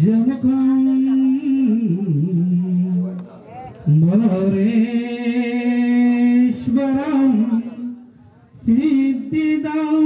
যখন মরেশ্বরম সিদ্ধিদম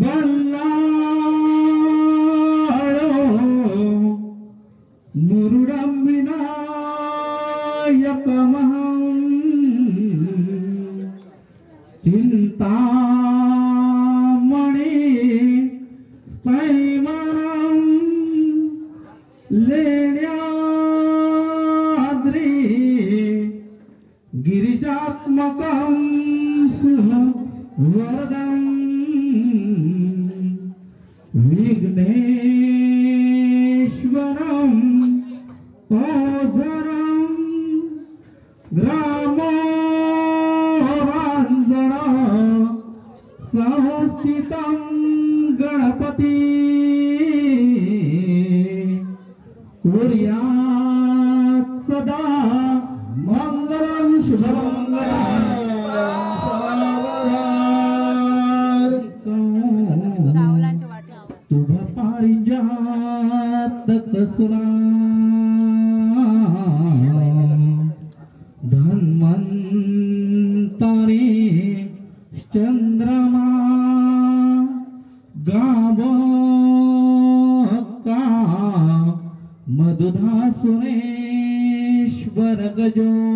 বল্লাড় মুরুড়ম বিনায়কমহম চিন্তামণি স্পৈ दुधासुरेश्वर गजो।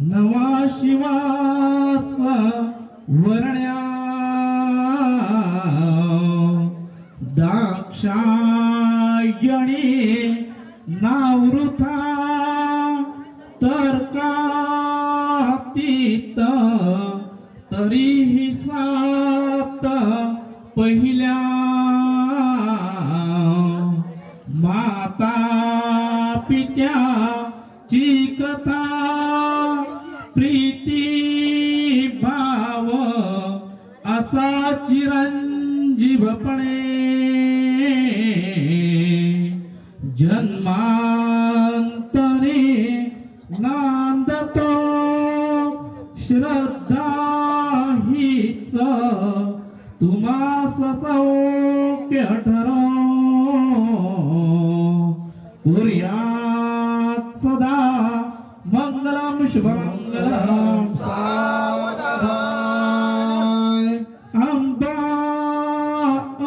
नवा शिवासा वरण्या दाक्षायणी नावृथा तर्कातीत। तरीही सात पहिल्या। माता पित्या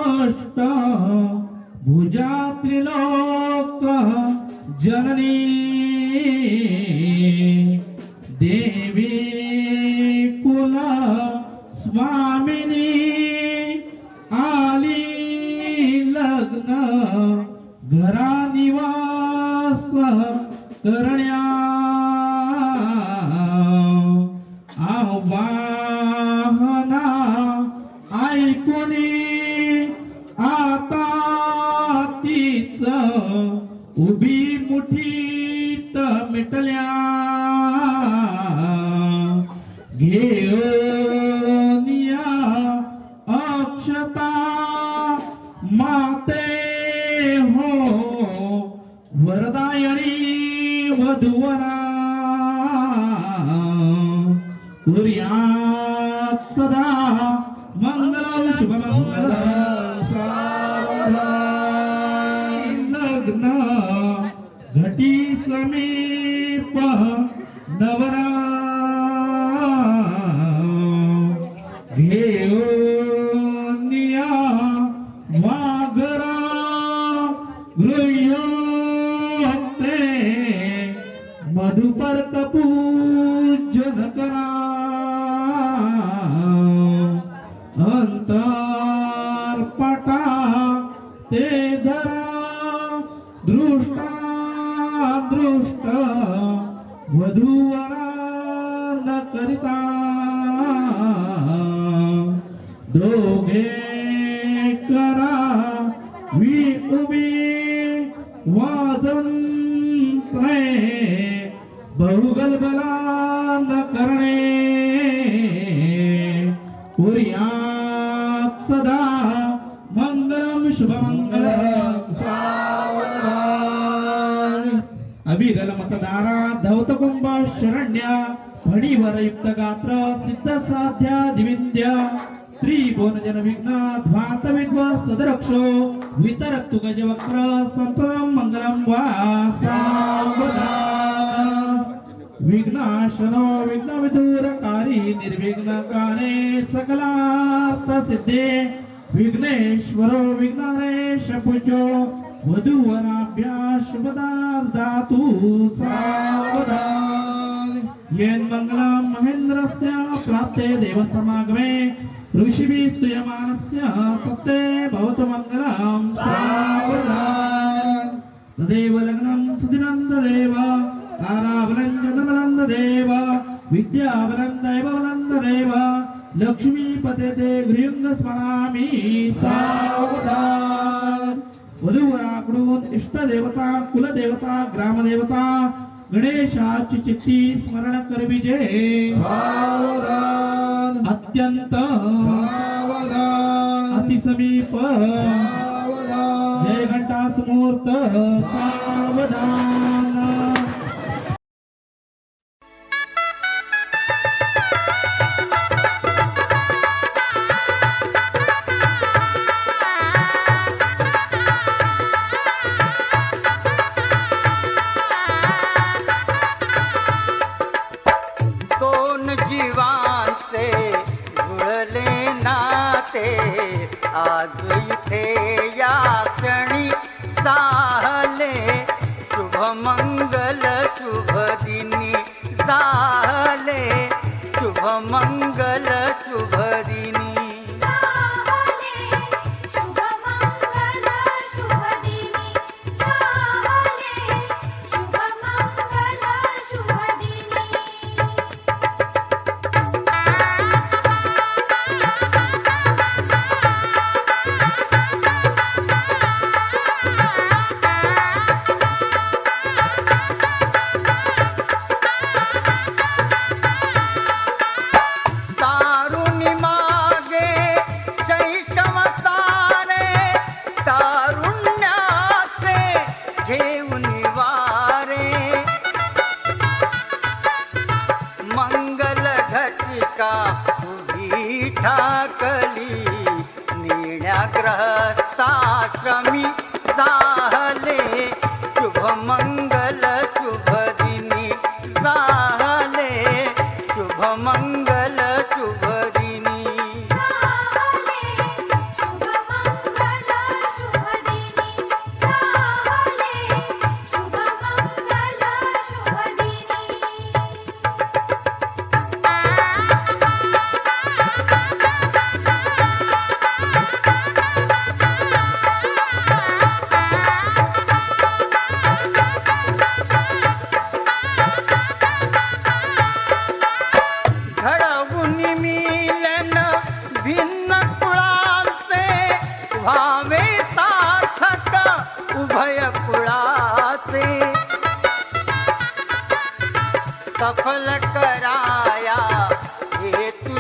अष्ट भुजा त्रिलोक जननी माता माते हो. वरदायणी वधुवरा. कुर्यात सदा मंगल शुभमंगल. लग्न घटी समीप नव पटा ते धरा दृष्टा दृष्ट वधूवरा न करिता. दोघे करा वी उभी वादन बहुगलबला न करणे कुर्यात सदा तारा धौत कुंभ शरण्य फणीवर युक्त गात्र सिद्ध साध्या दिविंद्य त्रिभुवन जन विघ्न ध्वात विद्व सदरक्षो वितरक्तु गजवक्र संतम मंगलम वासा विघ्नाशनो विघ्न विदूरकारी निर्विघ्नकारे सकलार्थ सिद्धे विघ्नेश्वरो विघ्नरेश पूजो ವಧುವರಾಭ್ಯ ಶುಭದಾರ್ದಾತು ಸಾವಧಾನಿ ಯೇನ್ ಮಂಗಲ ಮಹೇಂದ್ರಸ್ಯ ಪ್ರಾಪ್ತೆ ದೇವ ಸಮಾಗಮೆ ಋಷಿಭಿ ಸ್ತುಯಮಾನಸ್ಯ ತತ್ತೇ ಭವತು ಮಂಗಲಂ ಸಾವಧಾನಿ ತದೇವ ಲಗ್ನಂ ಸುದಿನಂದ ದೇವ ತಾರಾವಲಂಜನಮಲಂದ ದೇವ ವಿದ್ಯಾವಲಂದೈವವಲಂದ ದೇವ ಲಕ್ಷ್ಮೀಪತೆ ಗೃಹಂಗ ಸ್ಮರಾಮಿ ಸಾವಧಾನಿ वधूवराकडून इष्टदेवता कुलदेवता ग्रामदेवता गणेशाची चित्ती स्मरण करविजे अत्यंत। अतिसमीप जय घंटा समूर्त सावधान। 나 ठाकली निळ्या ग्रहस्थाश्रमी जाहले शुभ मंगल शुभ दिनी जाहले शुभ मंगल